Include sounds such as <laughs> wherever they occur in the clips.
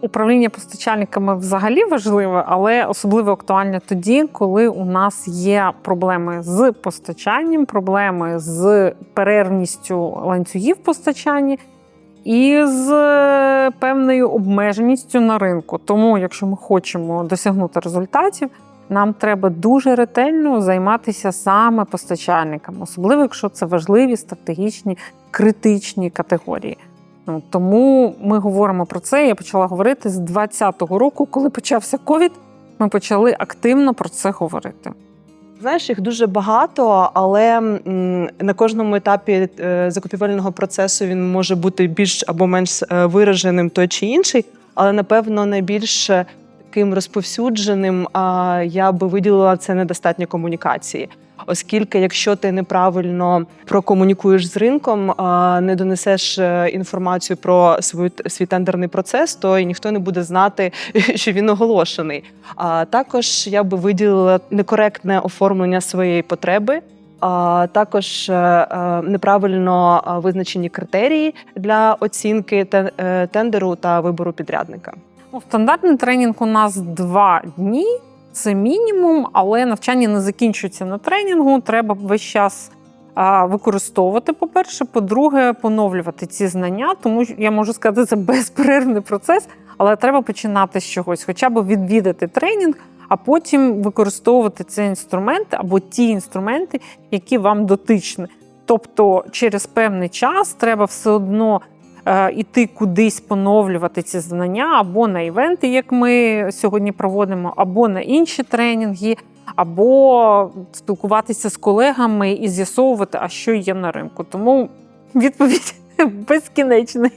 Управління постачальниками взагалі важливе, але особливо актуальне тоді, коли у нас є проблеми з постачанням, проблеми з перервністю ланцюгів постачання і з е, певною обмеженістю на ринку. Тому, якщо ми хочемо досягнути результатів, нам треба дуже ретельно займатися саме постачальниками, особливо якщо це важливі стратегічні критичні категорії. Тому ми говоримо про це. Я почала говорити з 2020 року, коли почався ковід. Ми почали активно про це говорити. Знаєш, їх дуже багато, але на кожному етапі е, закупівельного процесу він може бути більш або менш е, вираженим той чи інший, але напевно найбільш таким розповсюдженим я би виділила це недостатньо комунікації. Оскільки, якщо ти неправильно прокомунікуєш з ринком, не донесеш е, інформацію про свою свій тендерний процес, то і ніхто не буде знати, <laughs> що він оголошений. А також я би виділила некоректне оформлення своєї потреби. А також е, е, неправильно визначені критерії для оцінки тендеру та вибору підрядника. Ну, стандартний тренінг у нас два дні. Це мінімум, але навчання не закінчується на тренінгу. Треба весь час використовувати. По-перше, по-друге, поновлювати ці знання, тому я можу сказати, це безперервний процес, але треба починати з чогось, хоча б відвідати тренінг, а потім використовувати цей інструмент або ті інструменти, які вам дотичні. Тобто, через певний час треба все одно іти кудись поновлювати ці знання або на івенти, як ми сьогодні проводимо, або на інші тренінги, або спілкуватися з колегами і з'ясовувати, а що є на ринку. Тому відповідь <laughs> безкінечна.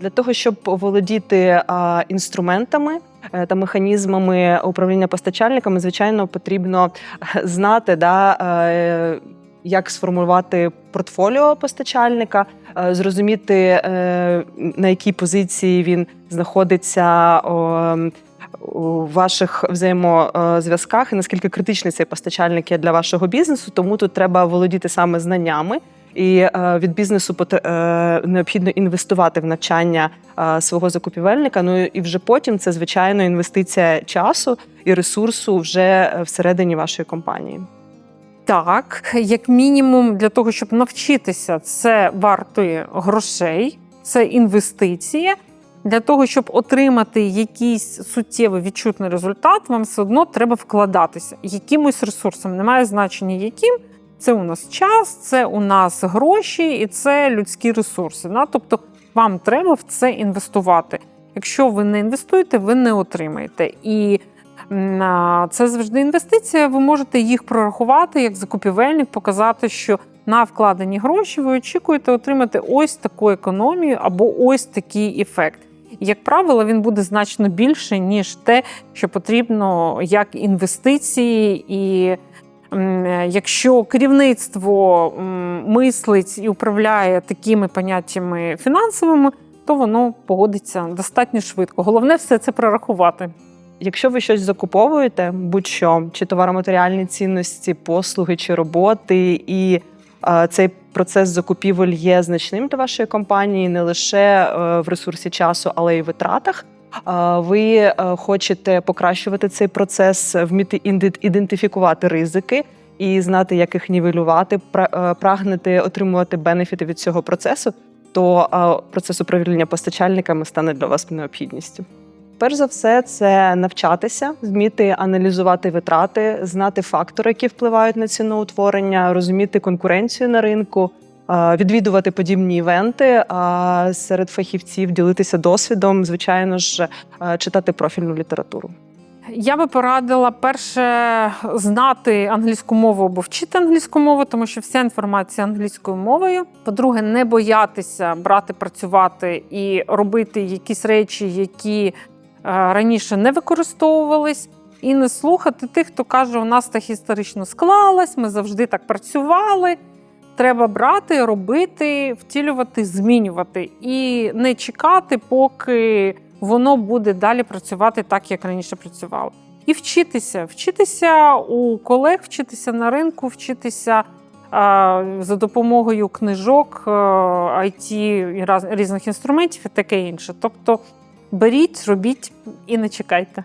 Для того, щоб володіти а, інструментами е, та механізмами управління постачальниками, звичайно, потрібно е, знати, да, е, як сформувати портфоліо постачальника, е, зрозуміти, е, на якій позиції він знаходиться. у ваших взаємозв'язках і наскільки критичний цей постачальник є для вашого бізнесу, тому тут треба володіти саме знаннями, і е, від бізнесу пот- е, необхідно інвестувати в навчання е, свого закупівельника. Ну і вже потім це звичайно інвестиція часу і ресурсу вже е, всередині вашої компанії. Так, як мінімум, для того, щоб навчитися, це вартує грошей, це інвестиція. Для того, щоб отримати якийсь суттєвий відчутний результат, вам все одно треба вкладатися якимось ресурсом. Немає значення, яким. Це у нас час, це у нас гроші і це людські ресурси. Да? Тобто вам треба в це інвестувати. Якщо ви не інвестуєте, ви не отримаєте. І це завжди інвестиція. Ви можете їх прорахувати як закупівельник, показати, що на вкладені гроші ви очікуєте отримати ось таку економію або ось такий ефект. Як правило, він буде значно більше, ніж те, що потрібно як інвестиції. І якщо керівництво мислить і управляє такими поняттями фінансовими, то воно погодиться достатньо швидко. Головне все це прорахувати. Якщо ви щось закуповуєте, будь-що, чи товароматеріальні цінності, послуги чи роботи, і е, цей процес закупівель є значним для вашої компанії не лише е, в ресурсі часу, але й витратах. е, Ви е, хочете покращувати цей процес, вміти ідентифікувати ризики і знати, як їх нівелювати, е, прагнете отримувати бенефіти від цього процесу, то е, процес управління постачальниками стане для вас необхідністю. Перш за все, це навчатися, вміти аналізувати витрати, знати фактори, які впливають на ціноутворення, розуміти конкуренцію на ринку, відвідувати подібні івенти серед фахівців, ділитися досвідом, звичайно ж, е, читати профільну літературу. Я би порадила перше знати англійську мову або вчити англійську мову, тому що вся інформація англійською мовою. По-друге, не боятися брати, працювати і робити якісь речі, які раніше не використовувались, і не слухати тих, хто каже, у нас так історично склалось, ми завжди так працювали. Треба брати, робити, втілювати, змінювати і не чекати, поки воно буде далі працювати так, як раніше працювало. І вчитися, вчитися у колег, вчитися на ринку, вчитися а, за допомогою книжок, IT раз- різних інструментів і таке інше. Тобто беріть, робіть і не чекайте.